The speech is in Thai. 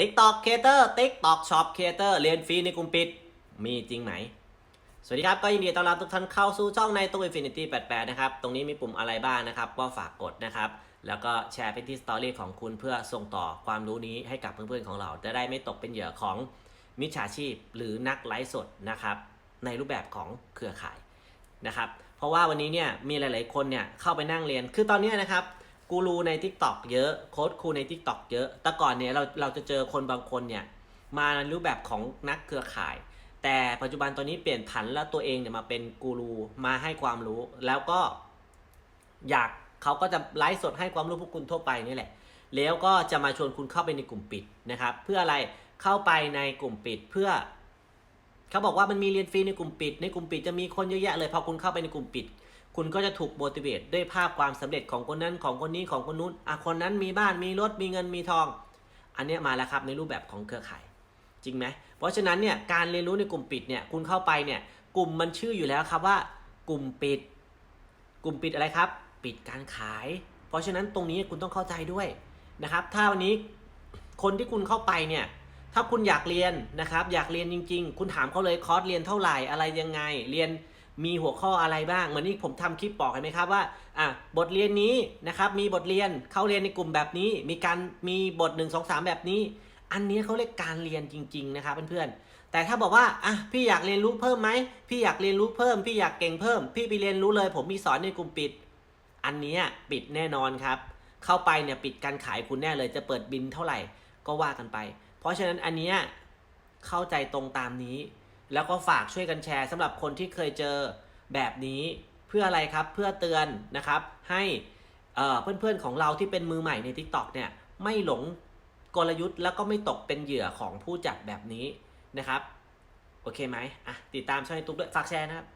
TikTok Creator TikTok Shop Creator เรียนฟรีในกลุ่มปิด มีจริงไหม สวัสดีครับ ก็ยินดีต้อนรับทุกท่านเข้าสู่ช่องในตู้ Infinity 88 นะครับ ตรงนี้มีปุ่มอะไรบ้างนะครับ ก็ฝากกดนะครับ แล้วก็แชร์ไปที่สตอรี่ของคุณเพื่อส่งต่อความรู้นี้ให้กับเพื่อนๆของเรา จะได้ไม่ตกเป็นเหยื่อของมิจฉาชีพ หรือนักไลฟ์สดนะครับ ในรูปแบบของเครือข่ายนะครับ เพราะว่าวันนี้เนี่ยมีหลาย ๆ คนเนี่ยเข้าไปนั่งเรียน คือตอนนี้นะครับ กูรูใน TikTok เยอะโค้ดครูใน TikTok เยอะ แต่ก่อนเนี่ยเราเราจะเจอคนบางคนเนี่ยมาในรูปแบบของนักเครือข่าย แต่ปัจจุบันตอนนี้เปลี่ยนผันแล้วตัวเองเนี่ยมาเป็นกูรูมาให้ความรู้ แล้วก็อยากเขาก็จะไลฟ์สดให้ความรู้พวกคุณทั่วไปนี่แหละ แล้วก็จะมาชวนคุณเข้าไปในกลุ่มปิดนะครับ เพื่ออะไรเข้าไปในกลุ่มปิดเพื่อ เขาบอกว่ามันมีเรียนฟรีในกลุ่มปิด ในกลุ่มปิดจะมีคนเยอะแยะเลยพอคุณเข้าไปในกลุ่มปิด คุณก็จะถูก motivate ด้วยภาพความสำเร็จของคนนั้นของคนนี้ของคนนู้นอะคนนั้นมีบ้านมีรถมีเงินมีทอง อันนี้มาแล้วครับในรูปแบบของเครือข่ายจริงไหมเพราะฉะนั้นเนี่ยการเรียนรู้ในกลุ่มปิดเนี่ยคุณเข้าไปเนี่ยกลุ่มมันชื่ออยู่แล้วครับว่ากลุ่มปิด กลุ่มปิดอะไรครับ ปิดการขาย เพราะฉะนั้นตรงนี้คุณต้องเข้าใจด้วยนะครับ ถ้าวันนี้คนที่คุณเข้าไปเนี่ย ถ้าคุณอยากเรียนนะครับ อยากเรียนจริง ๆ คุณถามเขาเลยคอร์สเรียนเท่าไหร่อะไรยังไง เรียนมีหัวข้ออะไรบ้าง เหมือนที่ผมทำคลิปบอกเห็นไหมครับว่าอะบทเรียนนี้นะครับมีบทเรียนเข้าเรียนในกลุ่มแบบนี้ มีการมีบท 1 2 3 แบบนี้ อันนี้เขาเรียกการเรียนจริง ๆ นะครับเพื่อนๆแต่ถ้าบอกว่าอะพี่อยากเรียนรู้เพิ่มไหมพี่อยากเรียนรู้เพิ่ม พี่อยากเก่งเพิ่ม พี่ไปเรียนรู้เลย ผมมีสอนในกลุ่มปิด อันนี้ปิดแน่นอนครับ เข้าไปเนี่ยปิดการขายคุณแน่เลยจะเปิดบินเท่าไหร่ก็ว่ากันไป เพราะฉะนั้นอันเนี้ยเข้าใจตรงตามนี้ แล้วก็ฝากช่วยกันแชร์สำหรับคนที่เคยเจอแบบนี้เพื่ออะไรครับเพื่อเตือนนะครับ ให้เพื่อนๆของเราที่เป็นมือใหม่ใน TikTok เนี่ยไม่หลงกลยุทธ์แล้วก็ไม่ตกเป็นเหยื่อของผู้จัดแบบนี้นะครับ โอเคไหมอะติดตามช่องยูทูบด้วยฝากแชร์นะครับ